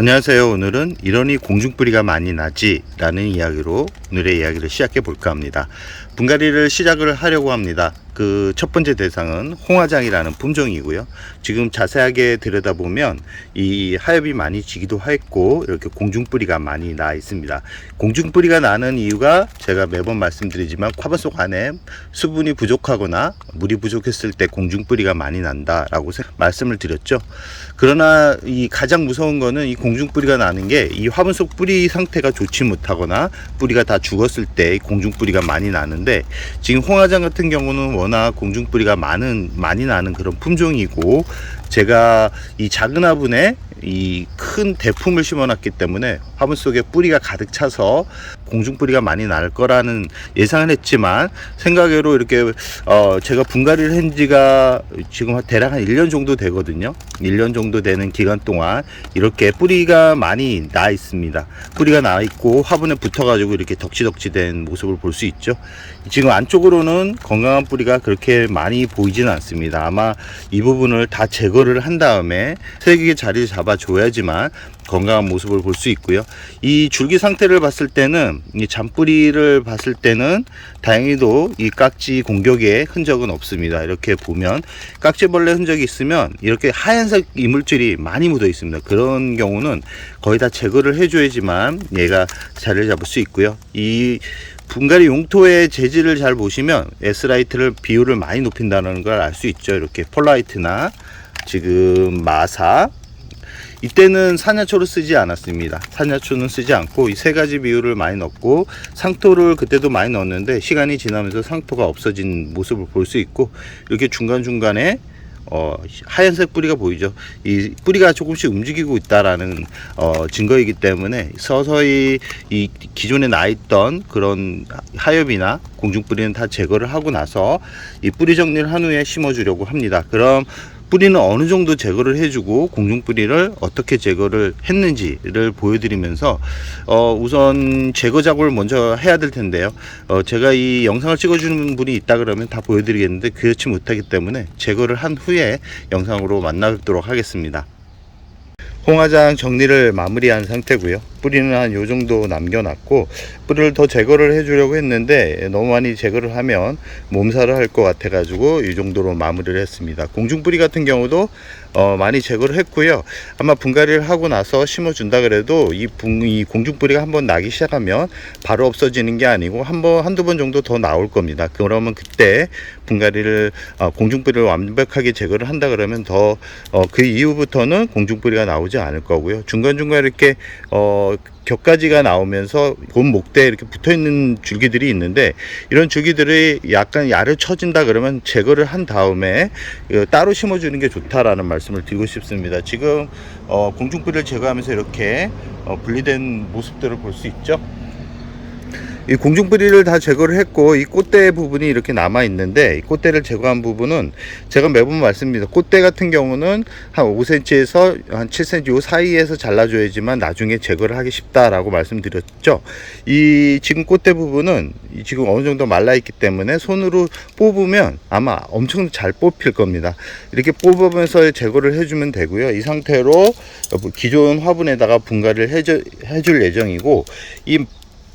안녕하세요. 오늘은 이러니 공중뿌리가 많이 나지 라는 이야기로 오늘의 이야기를 시작해 볼까 합니다. 분갈이를 시작을 하려고 합니다. 그 첫 번째 대상은 홍화장이라는 품종이고요. 지금 자세하게 들여다보면 이 하엽이 많이 지기도 했고 이렇게 공중뿌리가 많이 나 있습니다. 공중뿌리가 나는 이유가 제가 매번 말씀드리지만 화분 속 안에 수분이 부족하거나 물이 부족했을 때 공중뿌리가 많이 난다라고 세- 말씀을 드렸죠. 그러나 이 가장 무서운 거는 이 공중뿌리가 나는 게 이 화분 속 뿌리 상태가 좋지 못하거나 뿌리가 다 죽었을 때 공중뿌리가 많이 나는데 지금 홍화장 같은 경우는 워낙 공중뿌리가 많은 많이 나는 그런 품종이고 제가 이 작은 화분에 이 큰 대품을 심어놨기 때문에 화분 속에 뿌리가 가득 차서 공중뿌리가 많이 날 거라는 예상을 했지만 생각외로 이렇게 어 제가 분갈이를 한 지가 지금 대략 한 1년 정도 되거든요. 1년 정도 되는 기간 동안 이렇게 뿌리가 많이 나 있습니다. 뿌리가 나 있고 화분에 붙어 가지고 이렇게 덕지덕지 된 모습을 볼 수 있죠. 지금 안쪽으로는 건강한 뿌리가 그렇게 많이 보이지는 않습니다. 아마 이 부분을 다 제거를 한 다음에 세계의 자리를 잡아 줘야지만 건강한 모습을 볼 수 있고요. 이 줄기 상태를 봤을 때는 이 잔뿌리를 봤을 때는 다행히도 이 깍지 공격의 흔적은 없습니다. 이렇게 보면 깍지벌레 흔적이 있으면 이렇게 하얀색 이물질이 많이 묻어 있습니다. 그런 경우는 거의 다 제거를 해줘야지만 얘가 자리를 잡을 수 있고요. 이 분갈이 용토의 재질을 잘 보시면 S라이트를 비율을 많이 높인다는 걸 알 수 있죠. 이렇게 폴라이트나 지금 마사 이때는 산야초를 쓰지 않았습니다. 산야초는 쓰지 않고 이 세 가지 비율을 많이 넣고 상토를 그때도 많이 넣었는데 시간이 지나면서 상토가 없어진 모습을 볼 수 있고 이렇게 중간중간에 어, 하얀색 뿌리가 보이죠. 이 뿌리가 조금씩 움직이고 있다라는 어, 증거이기 때문에 서서히 이 기존에 나 있던 그런 하엽이나 공중 뿌리는 다 제거를 하고 나서 이 뿌리 정리를 한 후에 심어주려고 합니다. 그럼 뿌리는 어느 정도 제거를 해주고 공중 뿌리를 어떻게 제거를 했는지를 보여드리면서 어, 우선 제거 작업을 먼저 해야 될 텐데요. 어, 제가 이 영상을 찍어주는 분이 있다 그러면 다 보여드리겠는데 그렇지 못하기 때문에 제거를 한 후에 영상으로 만나도록 하겠습니다. 홍화장 정리를 마무리한 상태고요. 뿌리는 한 요 정도 남겨놨고 뿌리를 더 제거를 해주려고 했는데 너무 많이 제거를 하면 몸살을 할 것 같아 가지고 이 정도로 마무리를 했습니다. 공중뿌리 같은 경우도 어, 많이 제거를 했고요. 아마 분갈이를 하고 나서 심어 준다 그래도 이, 분, 이 공중뿌리가 한번 나기 시작하면 바로 없어지는 게 아니고 한번 한두 번 정도 더 나올 겁니다. 그러면 그때 분갈이를 어, 공중뿌리를 완벽하게 제거를 한다 그러면 더 어, 그 이후부터는 공중뿌리가 나오지 않을 거고요. 중간중간 이렇게 어, 격가지가 나오면서 본 목대에 이렇게 붙어 있는 줄기들이 있는데 이런 줄기들이 약간 야를 쳐진다 그러면 제거를 한 다음에 어, 따로 심어 주는 게 좋다라는 말씀을 드리고 싶습니다. 지금 어, 공중뿌리를 제거하면서 이렇게 어, 분리된 모습들을 볼 수 있죠. 이 공중뿌리를 다 제거를 했고 이 꽃대 부분이 이렇게 남아 있는데 이 꽃대를 제거한 부분은 제가 매번 말씀드립니다. 꽃대 같은 경우는 한 5cm에서 한 7cm 요 사이에서 잘라줘야지만 나중에 제거를 하기 쉽다라고 말씀드렸죠. 이 지금 꽃대 부분은 이 지금 어느 정도 말라 있기 때문에 손으로 뽑으면 아마 엄청 잘 뽑힐 겁니다. 이렇게 뽑으면서 제거를 해주면 되고요. 이 상태로 기존 화분에다가 해줘, 해줄 예정이고 이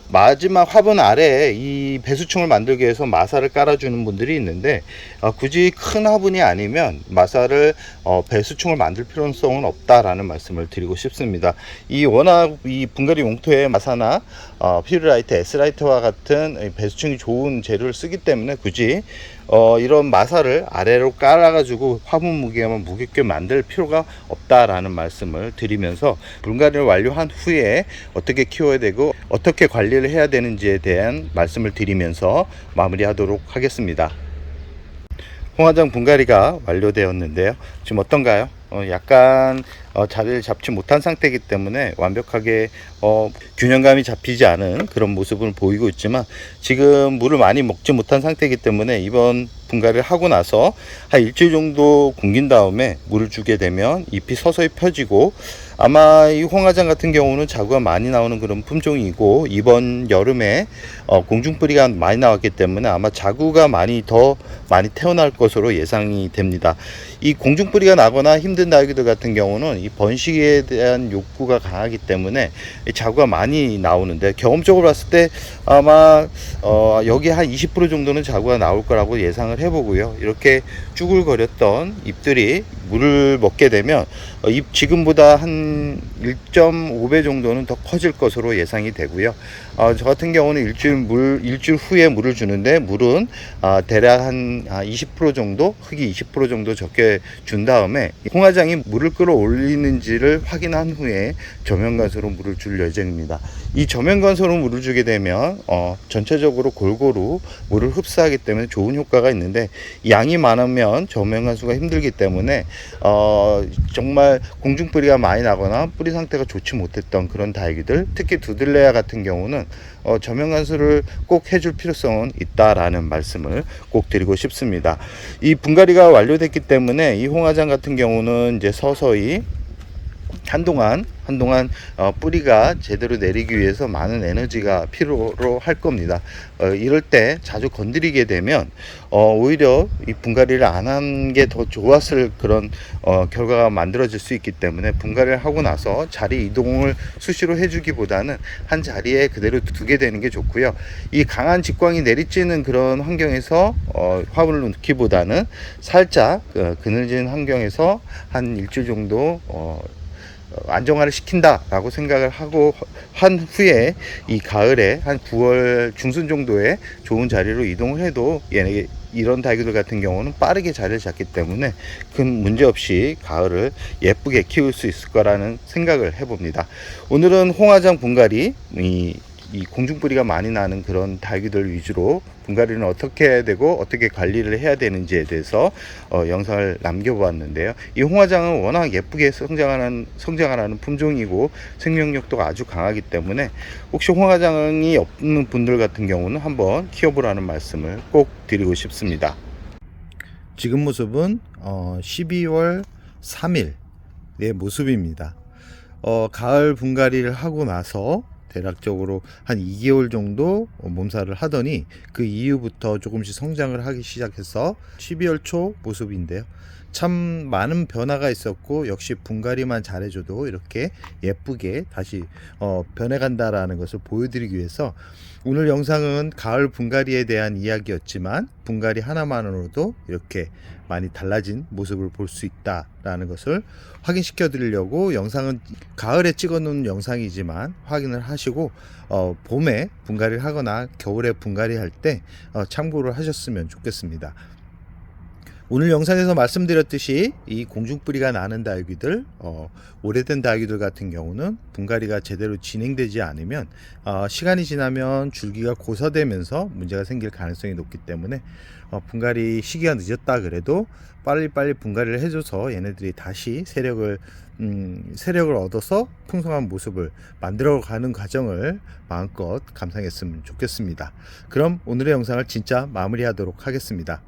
마지막 화분 아래에 이 배수충을 만들기 위해서 마사를 깔아주는 분들이 있는데 어, 굳이 큰 화분이 아니면 마사를 어, 배수충을 만들 필요성은 없다라는 말씀을 드리고 싶습니다. 이 워낙 이 분갈이 용토에 마사나 어, 퓨리라이트, S라이트와 같은 이 배수충이 좋은 재료를 쓰기 때문에 굳이 어, 이런 마사를 아래로 깔아가지고 화분 무게만 무겁게 만들 필요가 없다라는 말씀을 드리면서 분갈이를 완료한 후에 어떻게 키워야 되고 어떻게 관리를 해야 되는지에 대한 말씀을 드리면서 마무리하도록 하겠습니다. 홍화장 분갈이가 완료되었는데요. 지금 어떤가요? 어, 약간 어, 자리를 잡지 못한 상태이기 때문에 완벽하게 어, 균형감이 잡히지 않은 그런 모습을 보이고 있지만 지금 물을 많이 먹지 못한 상태이기 때문에 이번 분갈이를 하고 나서 한 일주일 정도 굶긴 다음에 물을 주게 되면 잎이 서서히 펴지고 아마 이 홍화장 같은 경우는 자구가 많이 나오는 그런 품종이고 이번 여름에 어, 공중뿌리가 많이 나왔기 때문에 아마 자구가 많이 더 많이 태어날 것으로 예상이 됩니다. 이 공중뿌리가 나거나 힘든 다육이들 같은 경우는 이 번식에 대한 욕구가 강하기 때문에 이 자구가 많이 나오는데 경험적으로 봤을 때 아마 어, 여기 한 20% 정도는 자구가 나올 거라고 예상을 해보고요. 이렇게 쭈글거렸던 잎들이 물을 먹게 되면 어, 잎 지금보다 한 1.5배 정도는 더 커질 것으로 예상이 되고요. 어, 저 같은 경우는 일주일 물 일주일 후에 물을 주는데 물은 아, 대략 한 20% 정도 흙이 20% 정도 적게 준 다음에 홍화장이 물을 끌어올리는지를 확인한 후에 저면관수로 물을 줄 예정입니다. 이 저면관수로 물을 주게 되면 어, 전체적으로 골고루 물을 흡수하기 때문에 좋은 효과가 있는데 양이 많으면 저면관수가 힘들기 때문에 어, 정말 공중뿌리가 많이 나거나 뿌리 상태가 좋지 못했던 그런 다육이들 특히 두들레아 같은 경우는 어, 저면관수를 꼭 해줄 필요성은 있다라는 말씀을 꼭 드리고 싶습니다. 이 분갈이가 완료됐기 때문에 이 홍화장 같은 경우는 이제 서서히 한동안 한동안 어, 뿌리가 제대로 내리기 위해서 많은 에너지가 필요로 할 겁니다. 어, 이럴 때 자주 건드리게 되면 어, 오히려 이 분갈이를 안 한 게 더 좋았을 그런 어, 결과가 만들어질 수 있기 때문에 분갈이를 하고 나서 자리 이동을 수시로 해주기보다는 한 자리에 그대로 두게 되는 게 좋고요. 이 강한 직광이 내리쬐는 그런 환경에서 어, 화분을 놓기보다는 살짝 어, 그늘진 환경에서 한 일주일 정도 어, 어, 안정화를 시킨다라고 생각을 하고 한 후에 이 가을에 한 9월 중순 정도에 좋은 자리로 이동을 해도 얘네 이런 다육이들 같은 경우는 빠르게 자리를 잡기 때문에 큰 문제 없이 가을을 예쁘게 키울 수 있을 거라는 생각을 해봅니다. 오늘은 홍화장 분갈이 이, 이 공중뿌리가 많이 나는 그런 다육이들 위주로 분갈이는 어떻게 해야 되고 어떻게 관리를 해야 되는지에 대해서 어, 영상을 남겨보았는데요. 이 홍화장은 워낙 예쁘게 성장하는 성장하는 품종이고 생명력도가 아주 강하기 때문에 혹시 홍화장이 없는 분들 같은 경우는 한번 키워보라는 말씀을 꼭 드리고 싶습니다. 지금 모습은 어, 12월 3일의 모습입니다. 어, 가을 분갈이를 하고 나서 대략적으로 한 2개월 정도 몸살을 하더니 그 이후부터 조금씩 성장을 하기 시작해서 12월 초 모습인데요. 참 많은 변화가 있었고 역시 분갈이만 잘해줘도 이렇게 예쁘게 다시 어, 변해간다라는 것을 보여드리기 위해서 오늘 영상은 가을 분갈이에 대한 이야기였지만 분갈이 하나만으로도 이렇게 많이 달라진 모습을 볼 수 있다라는 것을 확인시켜 드리려고 영상은 가을에 찍어 놓은 영상이지만 확인을 하시고 어, 봄에 분갈이를 하거나 겨울에 분갈이 할때 어, 참고를 하셨으면 좋겠습니다. 오늘 영상에서 말씀드렸듯이 이 공중뿌리가 나는 다육이들 어, 오래된 다육이들 같은 경우는 분갈이가 제대로 진행되지 않으면 어, 시간이 지나면 줄기가 고서되면서 문제가 생길 가능성이 높기 때문에 어, 분갈이 시기가 늦었다 그래도 빨리빨리 분갈이를 해줘서 얘네들이 다시 세력을 음, 세력을 얻어서 풍성한 모습을 만들어가는 과정을 마음껏 감상했으면 좋겠습니다. 그럼 오늘의 영상을 진짜 마무리하도록 하겠습니다.